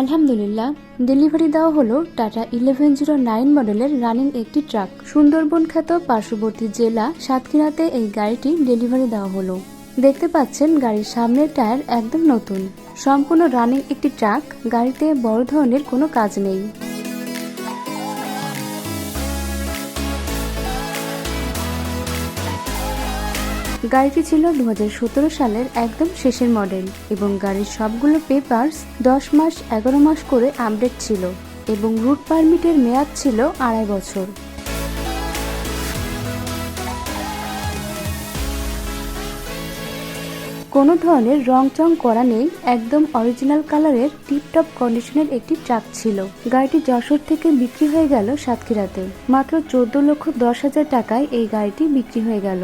আলহামদুলিল্লাহ, ডেলিভারি দেওয়া হলো টাটা ইলেভেন জিরো নাইন মডেলের রানিং একটি ট্রাক। সুন্দরবন খ্যাত পার্শ্ববর্তী জেলা সাতক্ষীরাতে এই গাড়িটি ডেলিভারি দেওয়া হলো। দেখতে পাচ্ছেন, গাড়ির সামনের টায়ার একদম নতুন। সম্পূর্ণ রানিং একটি ট্রাক, গাড়িতে বড় ধরনের কোনো কাজ নেই। গাড়িটি ছিল দু হাজার সতেরো সালের একদম শেষের মডেল এবং গাড়ির সবগুলো পেপারস দশ মাস, এগারো মাস করে আপডেট ছিল এবং রুট পারমিটের মেয়াদ ছিল আড়াই বছর। কোনো ধরনের রং চং করা নেই, একদম অরিজিনাল কালারের টিপটপ কন্ডিশনের একটি ট্রাক ছিল। গাড়িটি যশোর থেকে বিক্রি হয়ে গেল সাতক্ষীরাতে। মাত্র চোদ্দ লক্ষ দশ হাজার টাকায় এই গাড়িটি বিক্রি হয়ে গেল।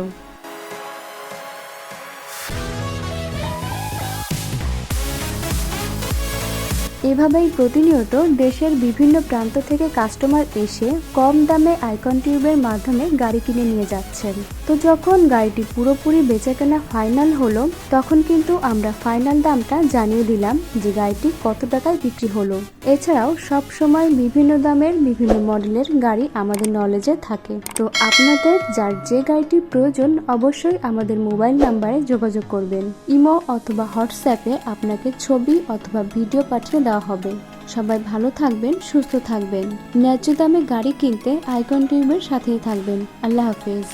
এভাবেই প্রতিনিয়ত দেশের বিভিন্ন প্রান্ত থেকে কাস্টমার এসে কম দামে আইকন টিউবের মাধ্যমে গাড়ি কিনে নিয়ে যাচ্ছেন। তো যখন গাড়িটি পুরোপুরি বেচাকেনা ফাইনাল হলো, তখন কিন্তু আমরা ফাইনাল দামটা জানিয়ে দিলাম যে গাড়িটি কত টাকায় বিক্রি হলো। এছাড়াও সব সময় বিভিন্ন দামের বিভিন্ন মডেলের গাড়ি আমাদের নলেজে থাকে। তো আপনাদের যার যে গাড়িটির প্রয়োজন অবশ্যই আমাদের মোবাইল নাম্বারে যোগাযোগ করবেন। ইমো অথবা হোয়াটসঅ্যাপে আপনাকে ছবি অথবা ভিডিও পাঠিয়ে দেওয়া হবে। সবাই ভালো থাকবেন, সুস্থ থাকবেন। ন্যায্য দামে গাড়ি কিনতে আইকন টিউবের সাথেই থাকবেন। আল্লাহ হাফেজ।